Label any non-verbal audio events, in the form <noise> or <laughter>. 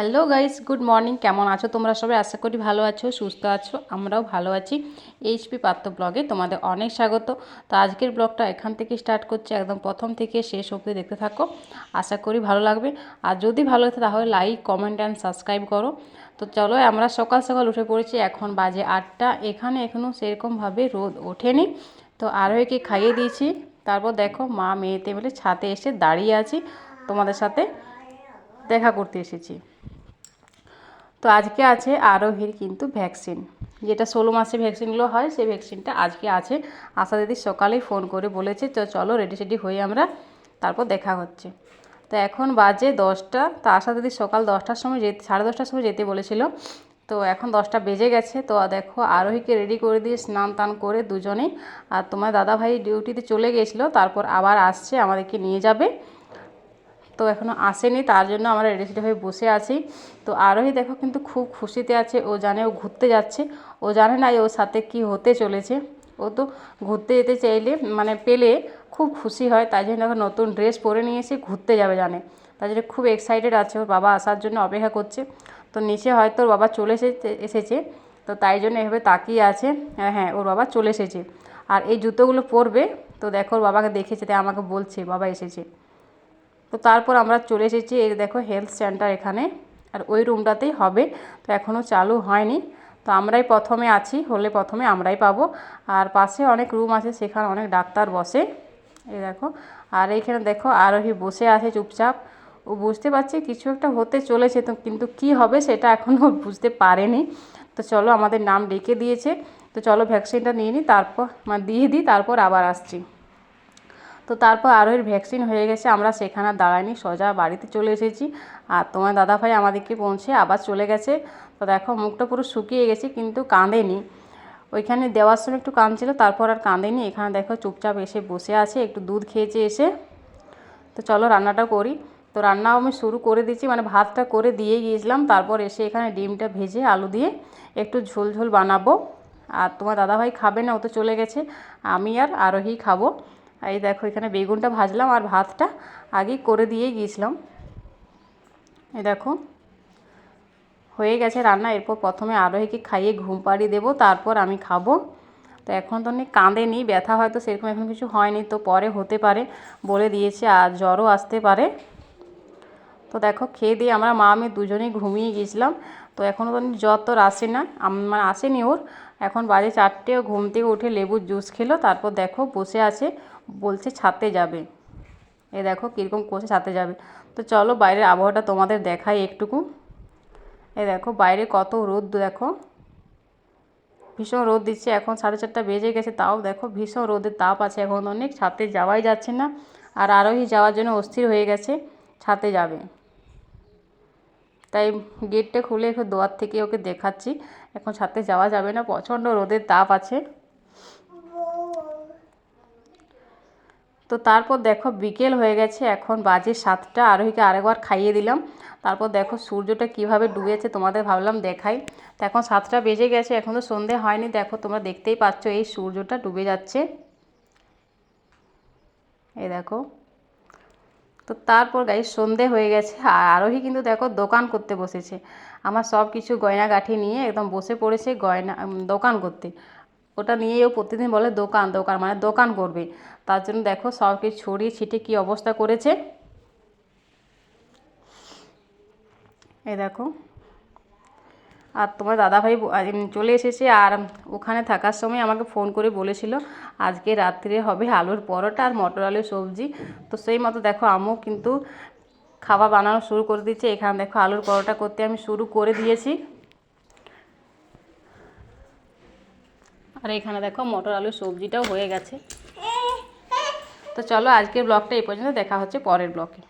Hello guys, good morning. কেমন আছো তোমরা সবাই? আশা করি ভালো আছো, সুস্থ আছো, আমরাও ভালো আছি। এইচপি পাত্র ব্লগে তোমাদের অনেক স্বাগত। তো আজকের ব্লগটা এখান থেকে স্টার্ট করছে, একদম প্রথম থেকে শেষ অবধি দেখতে থাকো। আশা করি ভালো লাগবে। আর যদি ভালো লাগে তাহলে লাইক, কমেন্ট অ্যান্ড সাবস্ক্রাইব করো। তো চলো আমরা সকাল সকাল উঠে পড়েছি, এখন বাজে আটটা। এখানে এখনও সেরকমভাবে রোদ ওঠেনি। তো আরোহীকে খাইয়ে দিয়েছি। তারপর দেখো মা মেয়েতে মিলে ছাতে এসে দাঁড়িয়ে আছি। তোমাদের সাথে দেখা করতে এসেছি। তো আজকে আছে আরোহীর কিন্তু ভ্যাকসিন। যেটা ষোলো মাসে ভ্যাকসিনগুলো হয়, সেই ভ্যাকসিনটা আজকে আছে। আশা দিদি সকালেই ফোন করে বলেছে তো চলো রেডি সেডি হয়ে আমরা তারপর দেখা হচ্ছে। তো এখন বাজে দশটা, তো আশা দিদি সকাল দশটার সময় যেতে সাড়ে দশটার সময় যেতে বলেছিল। তো এখন দশটা বেজে গেছে, তো দেখো আরোহীকে রেডি করে দিয়ে স্নান টান করে দুজনেই, আর তোমার দাদাভাই ডিউটিতে চলে গিয়েছিল তারপর আবার আসছে, আমাদেরকে নিয়ে যাবে। তো এখনও আসেনি, তার জন্য আমরা রেডি হয়ে বসে আছি। তো আরোহী দেখো কিন্তু খুব খুশিতে আছে, ও জানে ও ঘুরতে যাচ্ছে। ও জানে না ওর সাথে কি হতে চলেছে। ও তো ঘুরতে যেতে চাইলে মানে পেলে খুব খুশি হয়, তাই জন্য এখন নতুন ড্রেস পরে নিয়ে এসে ঘুরতে যাবে জানে। তাই জন্য খুব এক্সাইটেড আছে, ওর বাবা আসার জন্য অপেক্ষা করছে। তো নিচে হয়তো ওর বাবা চলে এসেছে এসেছে। তো তাই জন্য এভাবে তাকিয়ে আছে। হ্যাঁ হ্যাঁ ওর বাবা চলে এসেছে। আর এই জুতোগুলো পরবে, তো দেখো ওর বাবাকে দেখেছে, তাই আমাকে বলছে, বাবা এসেছে। তো তারপর আমরা চলে এসেছি, এই দেখো হেলথ সেন্টার এখানে, আর ওই রুমটাতেই হবে। তো এখনও চালু হয়নি। তো আমরাই প্রথমে আছি, হলে প্রথমে আমরাই পাবো। আর পাশে অনেক রুম আছে, সেখানে অনেক ডাক্তার বসে। এই দেখো, আর এইখানে দেখো আরোহী বসে আছে চুপচাপ। ও বুঝতে পারছে কিছু একটা হতে চলেছে, তো কিন্তু কি হবে সেটা এখনও <laughs> বুঝতে পারেনি। তো চলো আমাদের নাম ডেকে দিয়েছে। তো চলো ভ্যাকসিনটা নিয়ে নিই তারপর মানে দিয়ে দিই, তারপর আবার আসছি। তো তারপর আরোহীর ভ্যাকসিন হয়ে গেছে, আমরা সেখানে দাঁড়াইনি সোজা বাড়িতে চলে এসেছি। আর তোমার দাদাভাই আমাদেরকে পৌঁছে আবার চলে গেছে। তো দেখো, মুখটা পুরো শুকিয়ে গেছে, কিন্তু কাঁদেনি। ওইখানে দেওয়ার সময় একটু কাঁদছিল, তারপর আর কাঁদেনি। এখানে দেখো, চুপচাপ এসে বসে আছে, একটু দুধ খেয়েছে এসে। তো চলো, রান্নাটা করি। তো রান্নাও আমি শুরু করে দিয়েছি মানে ভাতটা করে দিয়ে গিয়েছিলাম। তারপর এসে এখানে ডিমটা ভেজে আলু দিয়ে একটু ঝোল ঝোল বানাবো। আর তোমার দাদাভাই খাবে না, ও তো চলে গেছে। আমি আর আরোহী খাব। এই দেখো, এখানে বেগুনটা ভাজলাম আর ভাতটা আগেই করে দিয়ে গিয়েছিলাম। এই দেখো, হয়ে গেছে রান্না। এরপর প্রথমে আরোহীকে খাইয়ে ঘুম পাড়িয়ে দেবো, তারপর আমি খাব। তো এখন তো নিয়ে কাঁদেনি ব্যথা হয়তো সেরকম এখন কিছু হয়নি, তো পরে হতে পারে বলে দিয়েছে, আর জ্বরও আসতে পারে। তো দেখো খেয়ে দিয়ে আমরা মা, আমি দুজনেই ঘুমিয়ে গিয়েছিলাম তো এখনও তো জ্বর তোর আসে না মানে আসেনি ওর। এখন বাজে চারটে, ও ঘুম থেকে উঠে লেবুর জুস খেলো, তারপর দেখো বসে আছে, বলছে ছাতে যাবে। এ দেখো কীরকম করছে ছাতে যাবে। তো চলো বাইরের আবহাওয়াটা তোমাদের দেখাই একটুকু। এ দেখো বাইরে কত রোদ দেখো। ভীষণ রোদ দিচ্ছে, এখন সাড়ে চারটা বেজে গেছে, তাও দেখো ভীষণ রোদের তাপ আছে, এখন অনেক ছাতে যাওয়াই যাচ্ছে না। আর আরোহী যাওয়ার জন্য অস্থির হয়ে গেছে ছাতে যাবে। তাই গেটটা খুলে একটু দোয়ার থেকে ওকে দেখাচ্ছি। এখন সাথে যাওয়া যাবে না, প্রচণ্ড রোদের তাপ আছে। তো তারপর দেখো বিকেল হয়ে গেছে, এখন বাজে সাতটা, আরোহীকে আরেকবার খাইয়ে দিলাম। তারপর দেখো সূর্যটা কীভাবে ডুবেছে তোমাদের ভাবলাম দেখাই। তো এখন সাতটা বেজে গেছে, এখন তো সন্ধে হয়নি, দেখো তোমরা দেখতেই পাচ্ছ এই সূর্যটা ডুবে যাচ্ছে। এই দেখো। তো তারপর গাই সন্ধে হয়ে গেছে। আর আরোহী কিন্তু দেখো দোকান করতে বসেছে। আমার সব কিছু গয়নাগাঠি নিয়ে একদম বসে পড়েছে গয়না দোকান করতে। ওটা নিয়েই ও প্রতিদিন বলে দোকান দোকান মানে দোকান করবে। তার জন্য দেখো সব কিছু ছড়িয়ে ছিটে কী অবস্থা করেছে। এই দেখো। আর তোমার দাদাভাই চলে এসেছে আর ওখানে থাকার সময় আমাকে ফোন করে বলেছিল আজকে রাত্রে হবে আলুর পরোটা আর মটর আলুর সবজি। তো সেই মতো দেখো আমিও কিন্তু খাবার বানানো শুরু করে দিয়েছে। এখানে দেখো আলুর পরোটা করতে আমি শুরু করে দিয়েছি। আর এখানে দেখো মটর আলুর সবজিটাও হয়ে গেছে। তো চলো আজকের ব্লগটা এই পর্যন্ত। দেখা হচ্ছে পরের ব্লগে।